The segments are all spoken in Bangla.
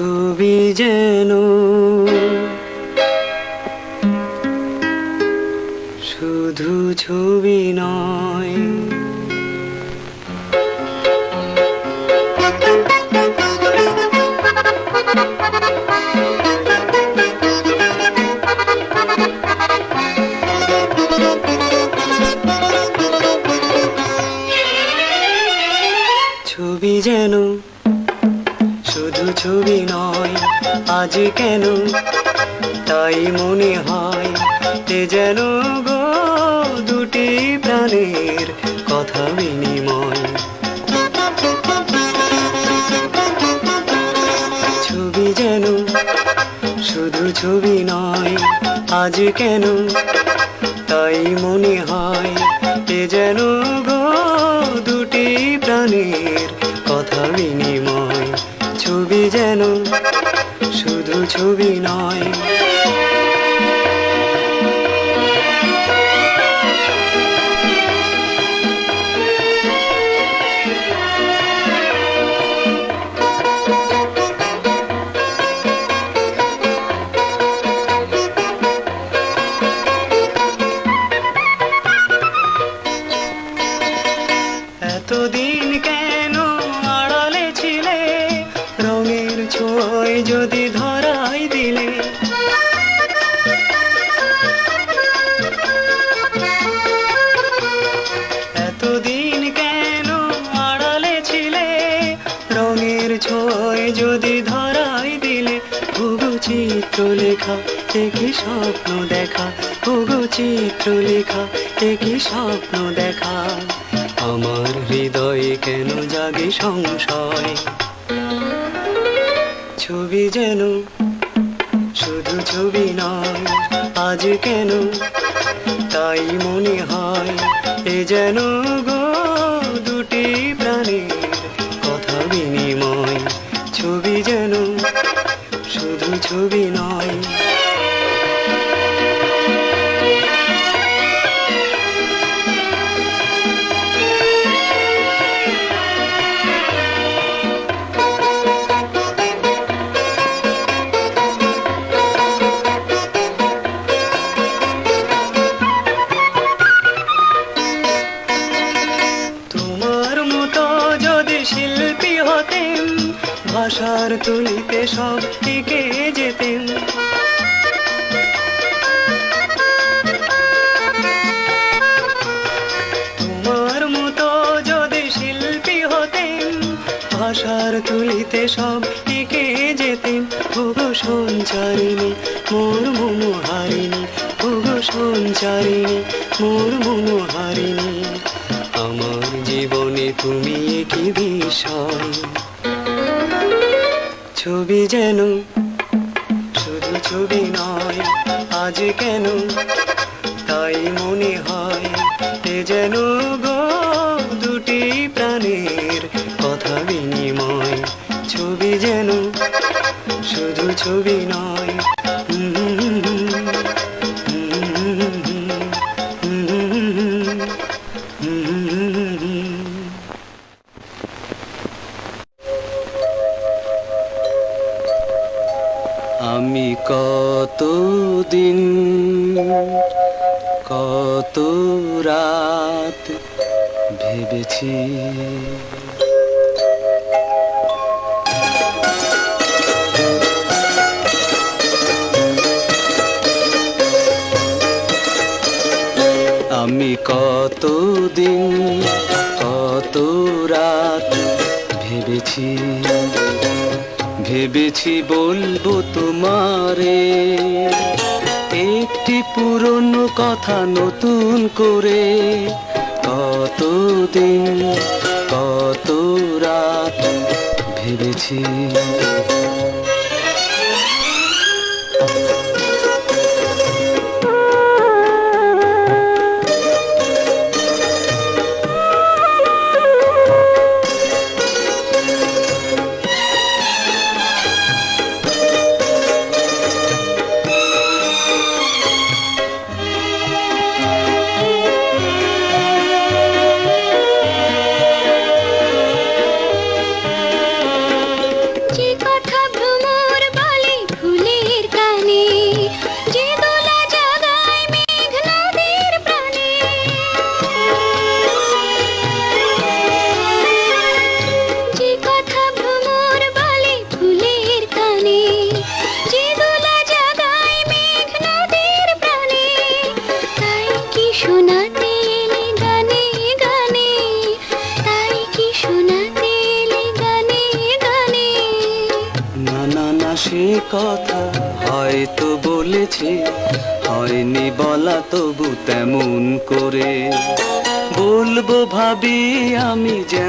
ছবি যেন শুধু ছবি নয় আজ কেন? তাই মনে হয় এ যেন গো দুটি প্রাণের কথা বিনিময়। ছবি যেন শুধু ছবি নয়, আজ কেন? তাই মনে হয় এ যেন গো দুটি প্রাণের কথা বিনিময়। ছবি যেন শুধু ছবি নয়। কেন জাগে সংশয়? ছবি যেন শুধু ছবি নয়, আজ কেন তাই মনে হয়? এ যেন গো দুটি প্রাণের কথা বিনিময়। ছবি যেন শুধু ছবি নয় সব টিকে যেতেন। তোমার মতো যদি শিল্পী হতেন, ভাষার তুলিতে সব টিকে যেতেন। ভোগ সঞ্চারিণী, মোর মনো হারিণী ভোগ সঞ্চারিণী, মোর মনো হারিণী আমার জীবনে তুমি কি বিষয়। ছবি যেন? শুধু ছবি নয়, আজ কেন? তাই মনে হয় এ যেন গো দুটি প্রাণের কথা বিনিময়। ছবি যেন? শুধু ছবি নয় কত রাত ভেবেছি। আমি কত দিন কত রাত ভেবেছি। ভেবেছি বলব তোমারে পুরনো কথা নতুন করে কতদিন কত রাত ভেবেছি।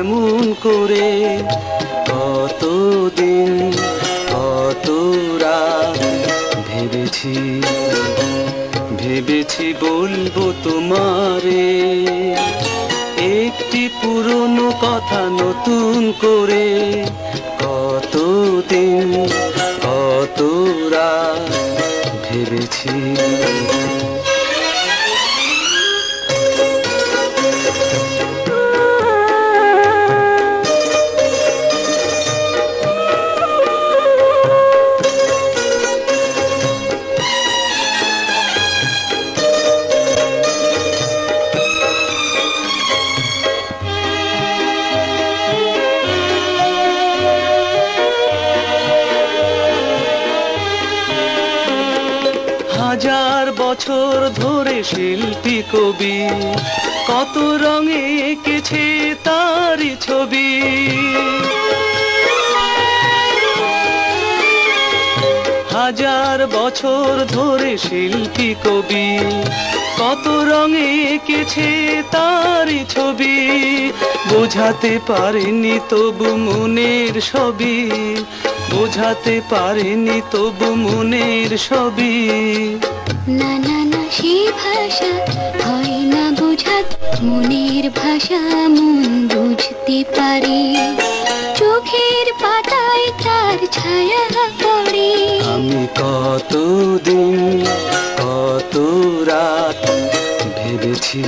যেমন করে কতদিন, কত রাত ভেবেছি ভেবেছি বলব তোমারে। একটি পুরনো কথা নতুন করে কতদিন, কত রাত ভেবেছি। বছর ধরে শিল্পী কবি। কত রঙে এঁকেছে তারই ছবি। হাজার বছর ধরে শিল্পী কবি। কত রঙে এঁকেছে তারই ছবি। বোঝাতে পারেনি তবু মনের সবই। বোঝাতে পারেনি তবু মনের সবই না না না সে ভাষা হয় না বোঝাত। মনের ভাষা মন বুঝতে পারে। চোখের পাতায় তার ছায়া পড়ে। আমি কতদিন কত রাত ভেবেছি।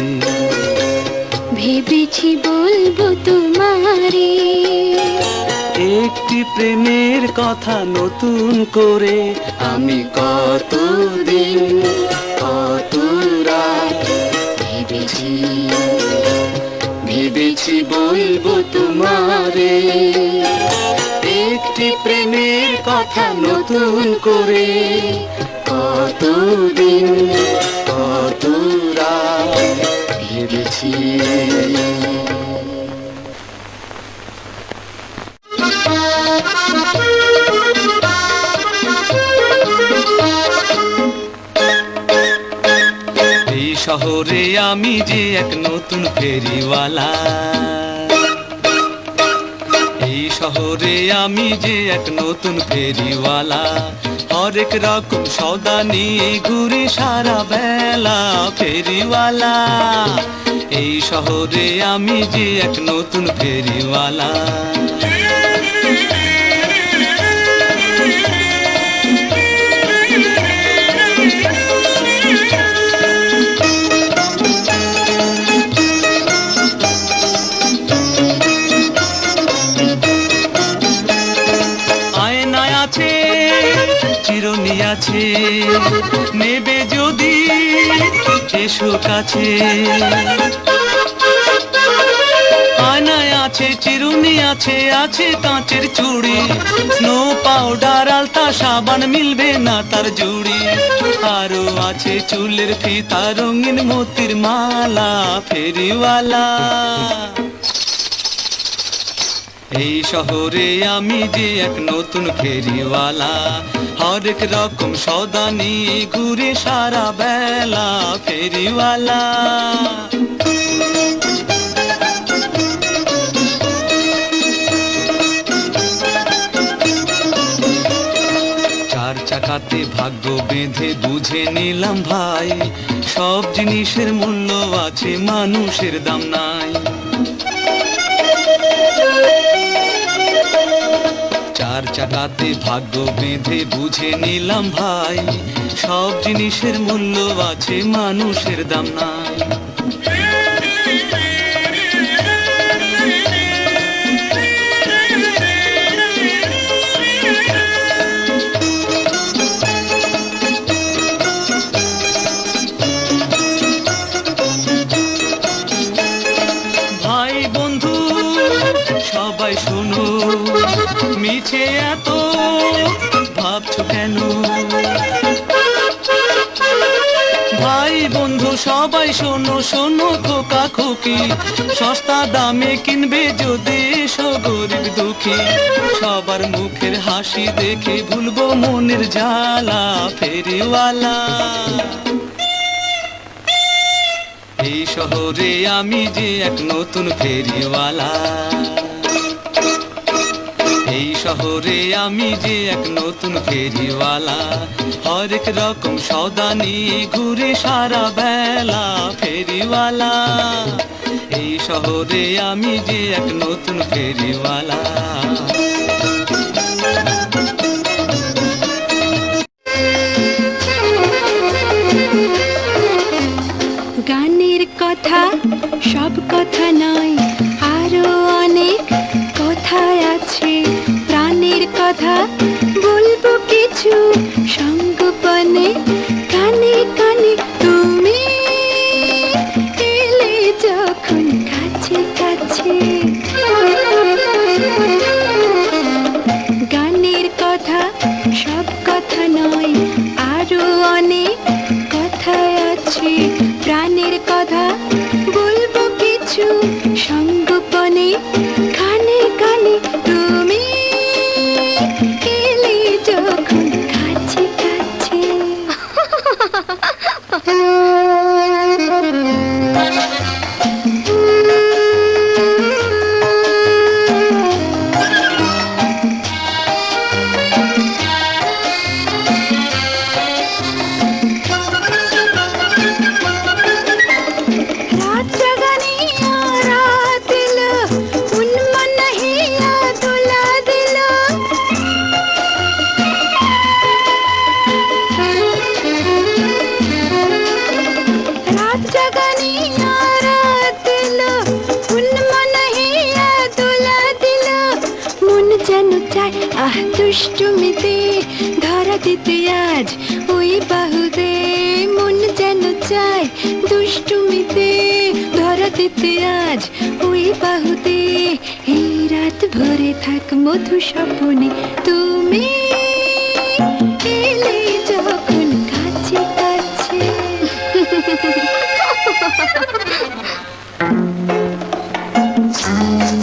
ভেবেছি বলব তোমারে। একটি প্রেমের কথা নতুন করে। আমি কতদিন কত রাত ভেবেছি ভেবেছি বলব তোমারে। একটি প্রেমের কথা নতুন করে, কতদিন কত রাত ভেবেছি। শহরে আমি যে এক নতুন ফেরিওয়ালা। এই শহরে আমি যে এক নতুন ফেরিওয়ালা। হরেক রকম সদা নিয়ে ঘুরি সারা বেলা ফেরিওয়ালা। এই শহরে আমি যে এক নতুন ফেরিওয়ালা। আছে নেবে যদি এসো কাছে। আয়নায় আছে, চিরুনি আছে আছে কাঁচের চুড়ি। স্নো পাউডার আলতা, সাবান মিলবে না তার জুড়ি। আরও আছে চুলের ফিতা, রঙিন মতির মালা, ফেরিওয়ালা। এই শহরে আমি যে এক নতুন ফেরিওয়ালা, হরেক রকম সদা নিয়ে ঘুরে সারা বেলা ফেরিওয়ালা। চার চাকাতে ভাগ্য বেঁধে বুঝে নিলাম ভাই, সব জিনিসের মূল্য আছে, মানুষের দাম নাই। চাকাতে ভাগ্য বেঁধে বুঝে নিলাম ভাই সব জিনিসের মূল্য আছে মানুষের দাম নাই। ভাই বন্ধু, সবাই শোনো শোনো খোকা খুকি সস্তা দামে কিনবে যদি গরিব দুঃখী। সবার মুখের হাসি দেখে ভুলবো মনের জ্বালা, ফেরিওয়ালা। এই শহরে আমি যে এক নতুন ফেরিওয়ালা। এই শহরে আমি যে এক নতুন ফেরিওয়ালা, হরেক রকম সদা নিয়ে ঘুরে সারা বেলা ফেরিওয়ালা। এই শহরে আমি যে এক নতুন ফেরিওয়ালা। গানের কথা, সব কথা দুষ্টুমিতে ধরা দিতে আজ ওই বাহুতে। মন যেন চায় দুষ্টুমিতে ধরা দিতে আজ ওই বাহুতে। এই রাত ভরে থাক মধু স্বপনে। তুমি এলে যখন কাছে কাছে। ঘুম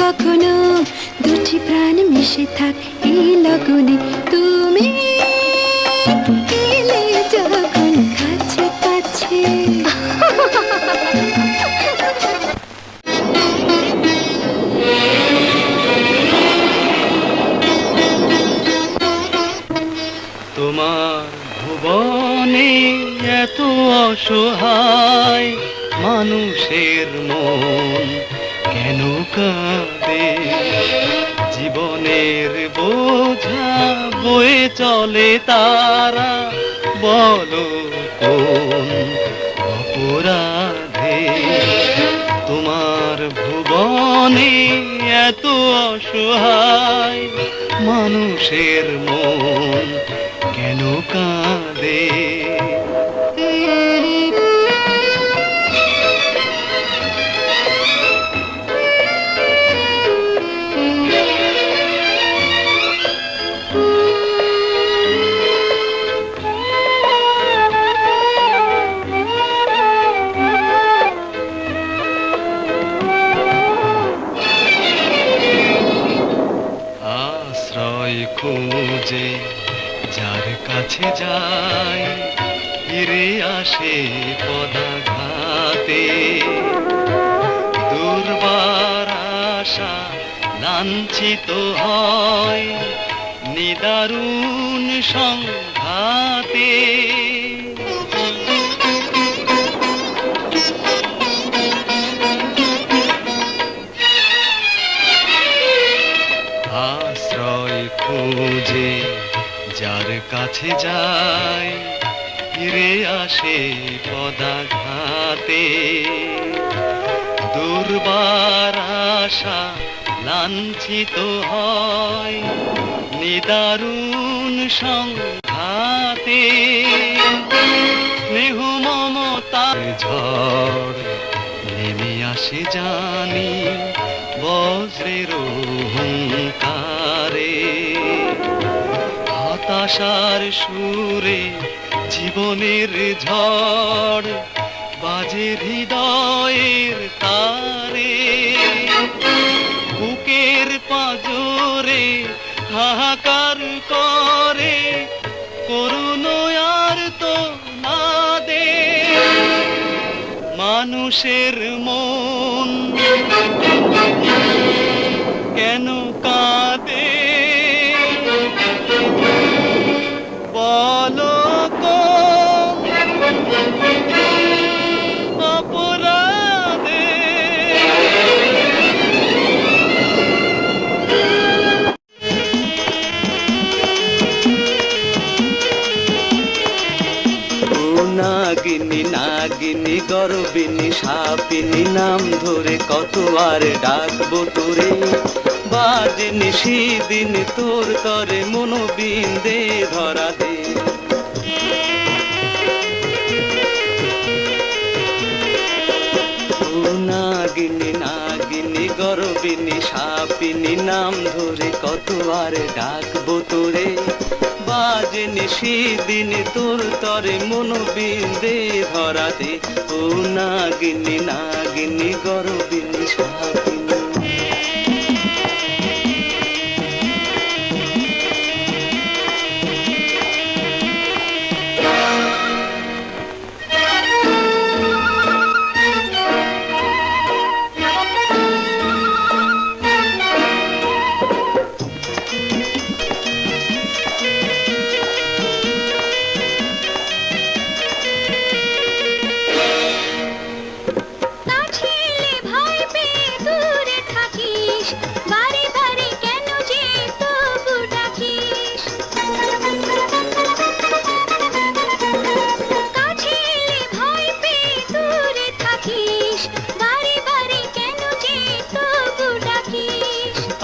কখনো দুটি প্রাণ মিশে থাক এই লগনে। তুমি কাছে কাছে তোমার ভুবনে এত অসহায় মানুষের মন কেন কাঁদে? জীবনের বোঝা বয়ে চলে তারা। বলো কোন অপরাধে তোমার ভুবনে এত অসহায়? মানুষের মন কেন কাঁদে? কাছে যায় ফিরে আসে পদাঘাতে। দুর্বার আশা লাঞ্ছিত হয় নিদারুণ সংঘাতে হতাশার সুরে জীবনের ঝড় বাজে হৃদয়ের তারে। বুকের পাজরে হাহাকার করে, করুণ আর তো না দে। মানুষের মন কেন কাঁদে কত আর ডাকবো তোরে। বাজে নিশিদিন তোর তরে, মনোবিন্দে ধরা দে। নাগিনী নাগিনী, গর্বিনী, সাপিনী, নাম ধরে কত আর ডাকবো তোরে। বাজে নিশি দিন তোর তরে মনোবিন্দে ধরাতে ও নাগিনী নাগিনী গর্বিনী সাপিনী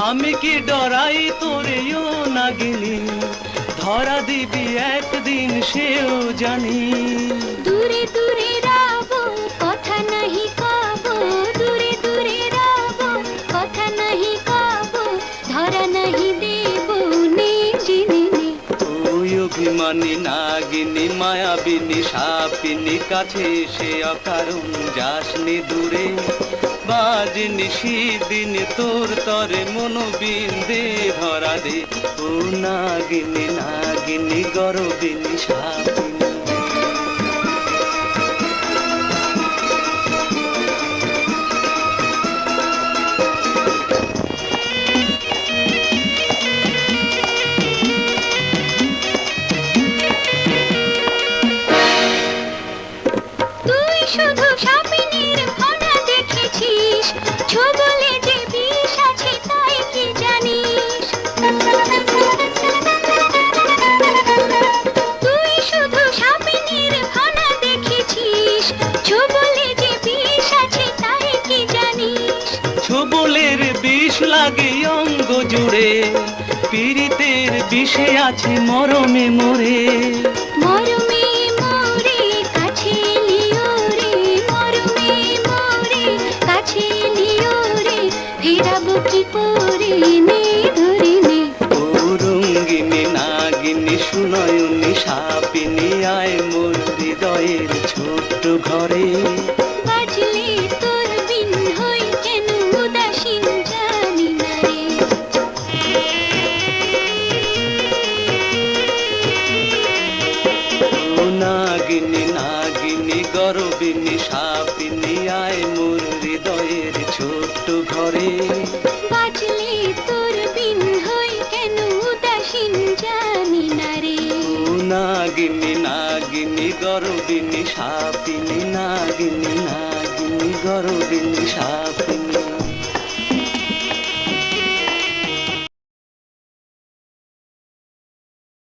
আমি কি ডরাই তোরে ও নাগিনী? ধরা দিবি একদিন সেও জানি। অভিমানী নাগিনী, মায়াবিনী, সাপিনী, কাছে সে অকারণ যাসনি দূরে। বাজিনি নিশিদিন তোর তরে মনোবিন্দে ধরা দে। ও নাগিনী নাগিনী, গরবিনী, সাপিনী। বিষে আছে মরমে মরে।